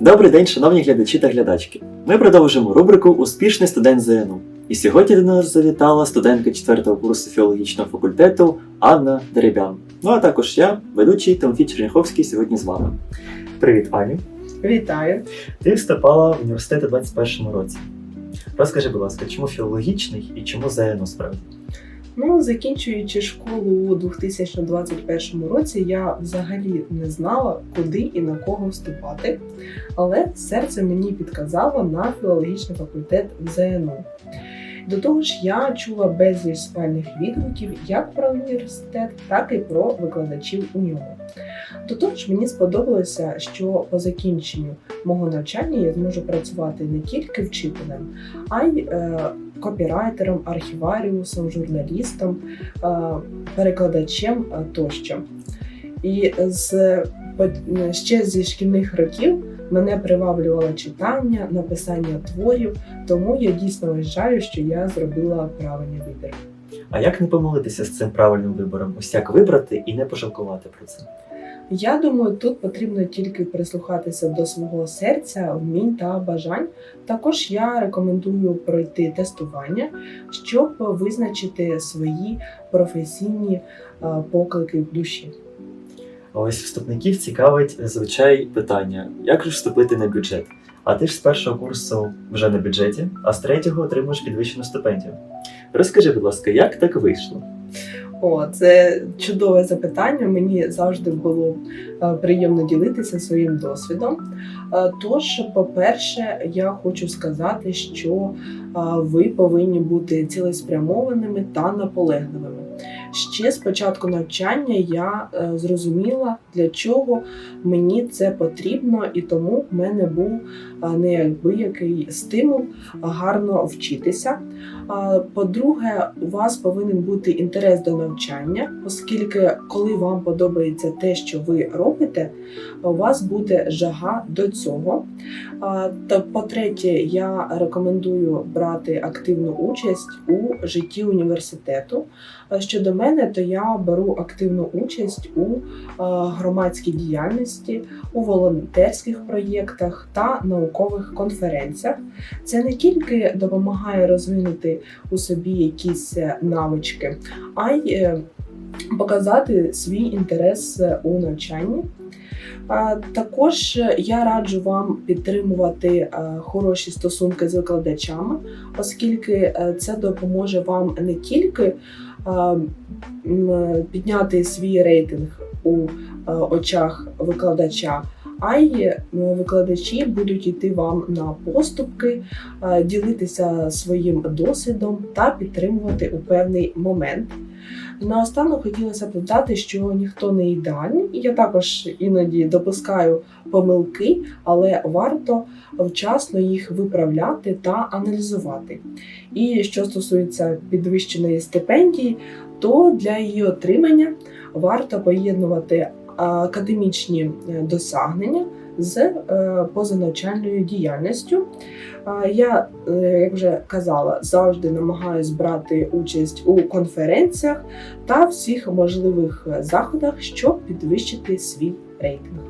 Добрий день, шановні глядачі та глядачки. Ми продовжимо рубрику Успішний студент ЗНУ. І сьогодні до нас завітала студентка 4 курсу філологічного факультету Анна Деребян. Ну а також я, ведучий Тимофій Черняховський, сьогодні з вами. Привіт, Аню. Вітаю. Ти вступала в університет у 21 році. Розкажи, будь ласка, чому філологічний і чому ЗНУ справді? Ну, закінчуючи школу у 2021 році, я взагалі не знала, куди і на кого вступати, але серце мені підказало на філологічний факультет в ЗНУ. До того ж, я чула безліч спальних відгуків як про університет, так і про викладачів у ньому. До того ж, мені сподобалося, що по закінченню мого навчання я зможу працювати не тільки вчителем, а й е, копірайтером, архіваріусом, журналістом, е, перекладачем тощо. І з ще зі шкільних років мене приваблювало читання, написання творів, тому я дійсно вважаю, що я зробила правильний вибір. А як не помилитися з цим правильним вибором? Ось як вибрати і не пожалкувати про це? Я думаю, тут потрібно тільки прислухатися до свого серця, вмінь та бажань. Також я рекомендую пройти тестування, щоб визначити свої професійні е, поклики в душі. Ось вступників цікавить зазвичай питання: як ж вступити на бюджет? А ти ж з першого курсу вже на бюджеті, а з третього отримуєш підвищену стипендію. Розкажи, будь ласка, як так вийшло? О, це чудове запитання. Мені завжди було е, приємно ділитися своїм досвідом. Е, Тож, по-перше, я хочу сказати, що е, ви повинні бути цілеспрямованими та наполегливими. Ще з початку навчання я е, зрозуміла, для чого мені це потрібно, і тому в мене був е, неабиякий стимул гарно вчитися. По-друге, у вас повинен бути інтерес до навчання, оскільки, коли вам подобається те, що ви робите, у вас буде жага до цього. По-третє, я рекомендую брати активну участь у житті університету. Щодо мене, то я беру активну участь у а, громадській діяльності, у волонтерських проєктах та наукових конференціях. Це не тільки допомагає розвинути у собі якісь е, навички, а й е, показати свій інтерес е, у навчанні. Також е, я раджу вам підтримувати е, хороші стосунки з викладачами, оскільки е, це допоможе вам не тільки е, підняти свій рейтинг у е, очах викладача, а й е, викладачі будуть йти вам на поступки, е, ділитися своїм досвідом та підтримувати у певний момент. Наостанок хотілося б додати, що ніхто не ідеальний, я також іноді допускаю помилки, але варто вчасно їх виправляти та аналізувати. І що стосується підвищеної стипендії, то для її отримання варто поєднувати академічні е, досягнення з е, позанавчальною діяльністю. Я, е, як вже казала, завжди намагаюсь брати участь у конференціях та всіх можливих е, заходах, щоб підвищити свій рейтинг.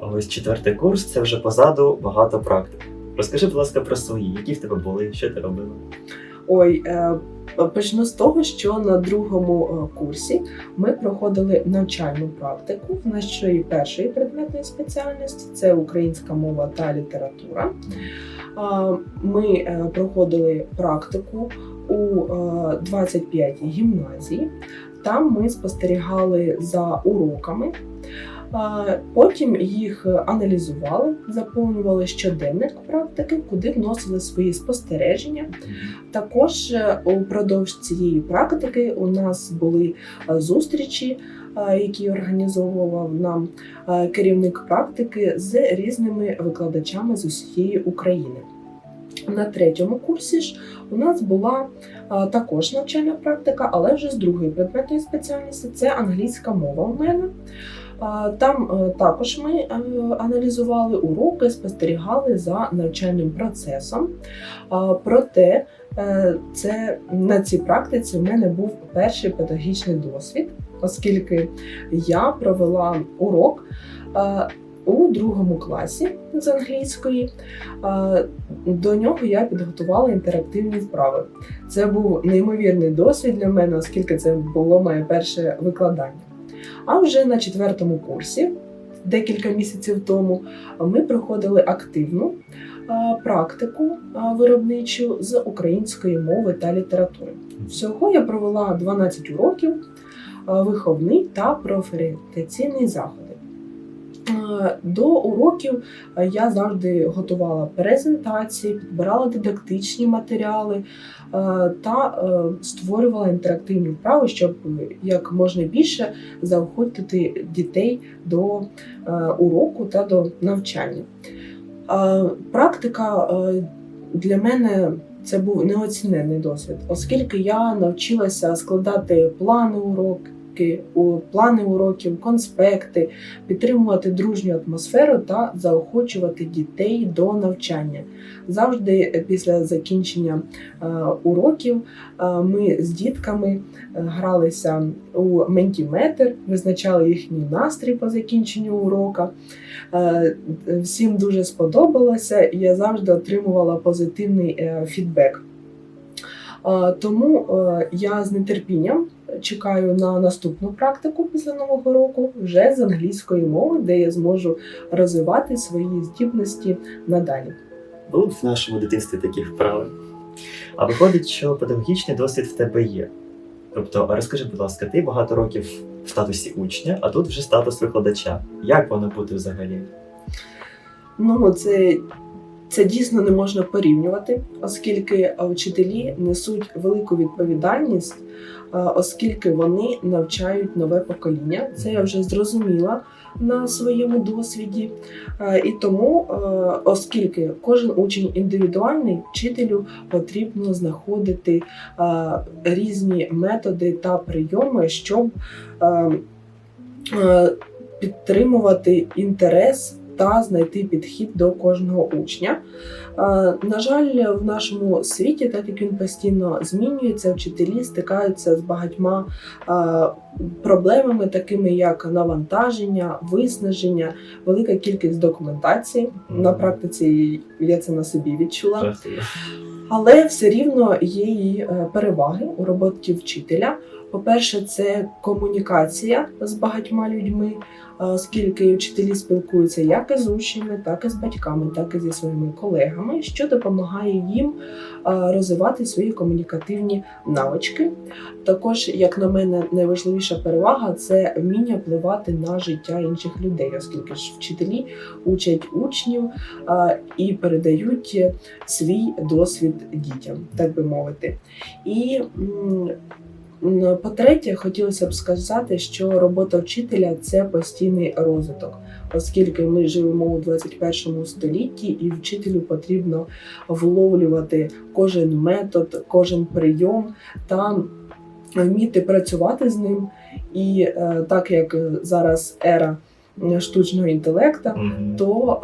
Ось четвертий курс це вже позаду багато практик. Розкажи, будь ласка, про свої, які в тебе були, що ти робила? Ой, почну з того, що на другому е, курсі ми проходили навчальну практику в нашої першої предметної спеціальності це українська мова та література. Ми е, проходили практику у е, 25 гімназії. Там ми спостерігали за уроками. Потім їх аналізували, заповнювали щоденник практики, куди вносили свої спостереження. Також е, упродовж цієї практики у нас були е, зустрічі, е, які організовував нам керівник практики з різними викладачами з усієї України. На третьому курсі ж у нас була також навчальна практика, але вже з другої предметної спеціальності це англійська мова у мене. Там е, також ми е, аналізували уроки, спостерігали за навчальним процесом. Проте е, це на цій практиці в мене був перший педагогічний досвід, оскільки я провела урок у другому класі з англійської. До нього я підготувала інтерактивні вправи. Це був неймовірний досвід для мене, оскільки це було моє перше викладання. А вже на четвертому курсі, декілька місяців тому, ми проходили активну практику виробничу з української мови та літератури. Всього я провела 12 уроків, виховний та профорієнтаційний заходи. Е, До уроків е, я завжди готувала презентації, підбирала дидактичні матеріали е, та створювала інтерактивні вправи, щоб як можна більше заохотити дітей до уроку та до навчання. Практика для мене це був неоцінений досвід, оскільки я навчилася складати плани уроки, у- плани уроків, конспекти, підтримувати дружню атмосферу та заохочувати дітей до навчання. Завжди після закінчення е, уроків е, ми з дітками е, гралися у ментіметр, визначали їхній настрій по закінченню урока. Е, Всім дуже сподобалося, і я завжди отримувала позитивний е, фідбек. Е, Тому е, я з нетерпінням чекаю на наступну практику після нового року вже з англійської мови, де я зможу розвивати свої здібності надалі. Були б в нашому дитинстві такі вправи. А виходить, що педагогічний досвід в тебе є. Тобто, розкажи, будь ласка, ти багато років в статусі учня, а тут вже статус викладача. Як воно бути взагалі? Ну, це, це дійсно не можна порівнювати, оскільки е, вчителі несуть велику відповідальність, е, оскільки вони навчають нове покоління. Це я вже зрозуміла на своєму досвіді. Е, І тому, оскільки кожен учень індивідуальний, вчителю потрібно знаходити різні методи та прийоми, щоб е, е, підтримувати інтерес та знайти підхід до кожного учня. Е, На жаль, в нашому світі, так як він постійно змінюється, вчителі стикаються з багатьма е, проблемами, такими як навантаження, виснаження, велика кількість документації. На практиці я це на собі відчула. Але все рівно є і е, переваги у роботі вчителя. По-перше, це комунікація з багатьма людьми, е, оскільки вчителі спілкуються як із учнями, так і з батьками, так і зі своїми колегами, що допомагає їм е, розвивати свої комунікативні навички. Також, як на мене, найважливіша перевага це вміння впливати на життя інших людей, оскільки ж вчителі учать учнів е, і передають свій досвід дітям, так би мовити. І по-третє, хотілося б сказати, що робота вчителя це постійний розвиток, оскільки ми живемо у 21 столітті, і вчителю потрібно вловлювати кожен метод, кожен прийом та вміти працювати з ним. І е, так як зараз ера штучного інтелекту, то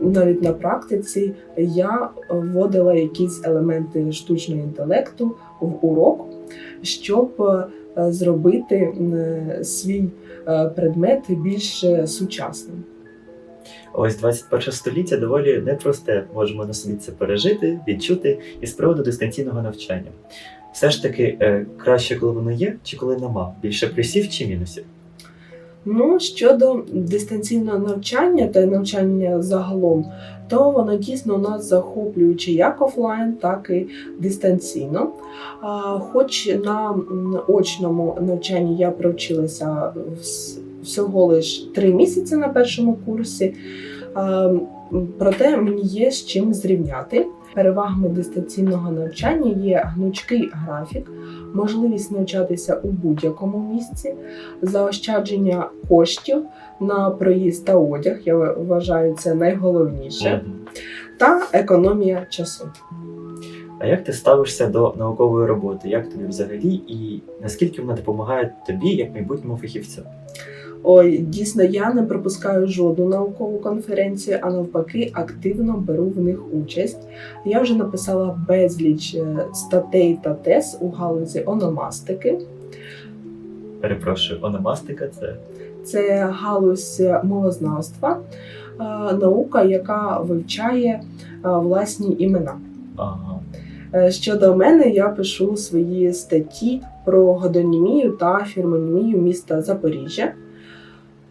е, навіть на практиці я вводила якісь елементи штучного інтелекту в урок, щоб е, зробити свій е, предмет більш е, сучасним. Ось 21 століття доволі непросте. Можемо на собі це пережити, відчути і з приводу дистанційного навчання. Все ж таки, е, краще, коли воно є, чи коли нема? Більше плюсів чи мінусів? Ну, щодо дистанційного навчання та навчання загалом, то воно дійсно у нас захоплююче як офлайн, так і дистанційно. Хоч на очному навчанні я провчилася всього лиш три місяці на першому курсі, проте мені є з чим зрівняти. Перевагами дистанційного навчання є гнучкий графік, можливість навчатися у будь-якому місці, заощадження коштів на проїзд та одяг. Я вважаю це найголовніше, та економія часу. А як ти ставишся до наукової роботи? Як тобі взагалі і наскільки вона допомагає тобі як майбутньому фахівцю? Ой, дійсно, я не пропускаю жодну наукову конференцію, а навпаки, активно беру в них участь. Я вже написала безліч е, статей та тез у галузі ономастики. Перепрошую, ономастика це це галузь мовознавства, е, наука, яка вивчає е, власні імена. Ага. Щодо мене, я пишу свої статті про годонімію та фірмонімію міста Запоріжжя.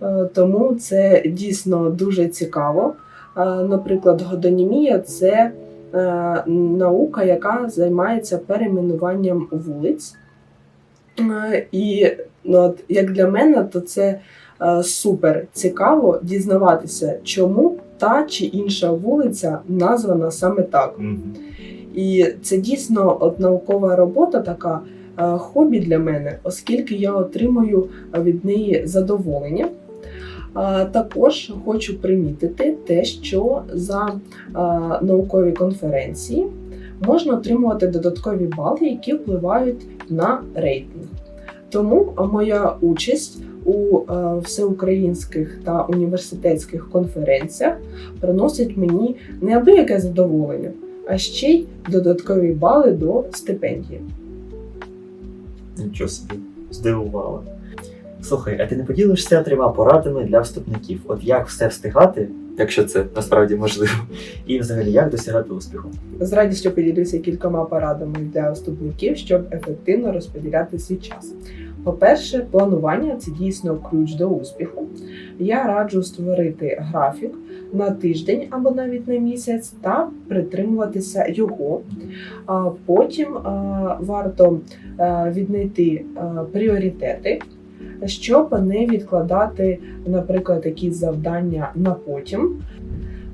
Е, Тому це дійсно дуже цікаво. Е, Наприклад, годонімія це е, наука, яка займається перейменуванням вулиць. І ну, от, як для мене, то це супер цікаво дізнаватися, чому та чи інша вулиця названа саме так. І це дійсно от наукова робота, така хобі для мене, оскільки я отримую від неї задоволення. А, Також хочу примітити те, що за наукові конференції можна отримувати додаткові бали, які впливають на рейтинг. Тому моя участь у е, всеукраїнських та університетських конференціях приносить мені неабияке задоволення, а ще й додаткові бали до стипендії. Нічого собі, здивувала. Слухай, а ти не поділишся трьома порадами для вступників? От як все встигати, якщо це насправді можливо, і взагалі як досягати успіху? З радістю поділюся кількома порадами для вступників, щоб ефективно розподіляти свій час. По-перше, планування це дійсно ключ до успіху. Я раджу створити графік на тиждень або навіть на місяць та притримуватися його. Потім варто віднайти пріоритети, щоб не відкладати, наприклад, якісь завдання на потім.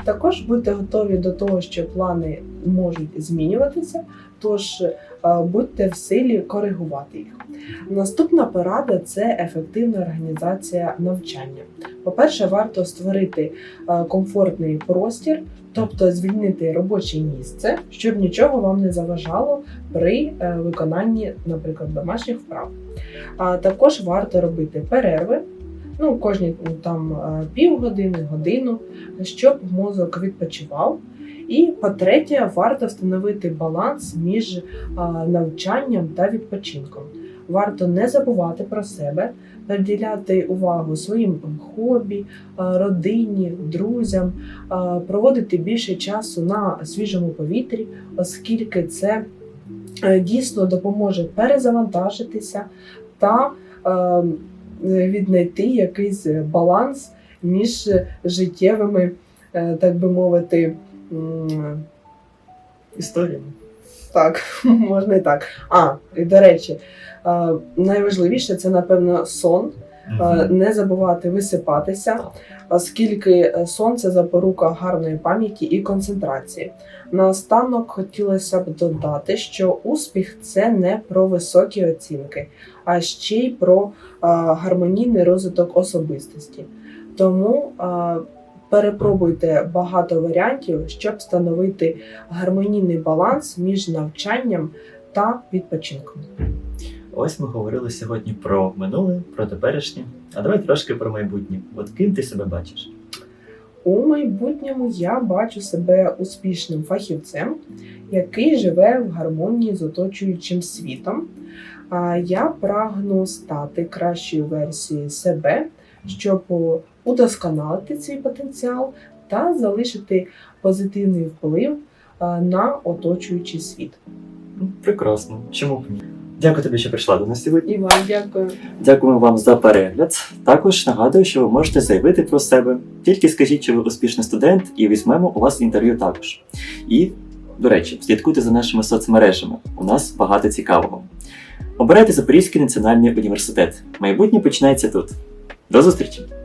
Також будьте готові до того, що плани можуть змінюватися, тож е, будьте в силі коригувати їх. Наступна порада це ефективна організація навчання. По-перше, варто створити е, комфортний простір, тобто звільнити робоче місце, щоб нічого вам не заважало при е, виконанні, наприклад, домашніх вправ. А також варто робити перерви. Ну, кожні там е, півгодини, годину, щоб мозок відпочивав. І по-третє, варто встановити баланс між навчанням та відпочинком. Варто не забувати про себе, приділяти увагу своїм хобі, родині, друзям, проводити більше часу на свіжому повітрі, оскільки це е, дійсно допоможе перезавантажитися та е, віднайти якийсь баланс між життєвими, е, так би мовити, історіями. Так, можна і так. А, і до речі, е, найважливіше це, напевно, сон. Е, Не забувати висипатися, оскільки е, сон це запорука гарної пам'яті і концентрації. Наостанок хотілося б додати, що успіх це не про високі оцінки, а ще й про е, гармонійний розвиток особистості. Тому перепробуйте багато варіантів, щоб встановити гармонійний баланс між навчанням та відпочинком. Ось ми говорили сьогодні про минуле, про теперішнє. А давай трошки про майбутнє. От ким ти себе бачиш? У майбутньому я бачу себе успішним фахівцем, який живе в гармонії з оточуючим світом. А Я прагну стати кращою версією себе, щоб удосконалити свій потенціал та залишити позитивний вплив на оточуючий світ. Прекрасно. Чому б ні? Дякую тобі, що прийшла до нас сьогодні. І вам дякую. Дякуємо вам за перегляд. Також нагадую, що ви можете заявити про себе. Тільки скажіть, що ви успішний студент, і візьмемо у вас інтерв'ю також. І, до речі, слідкуйте за нашими соцмережами. У нас багато цікавого. Обирайте Запорізький національний університет. Майбутнє починається тут. До зустрічі!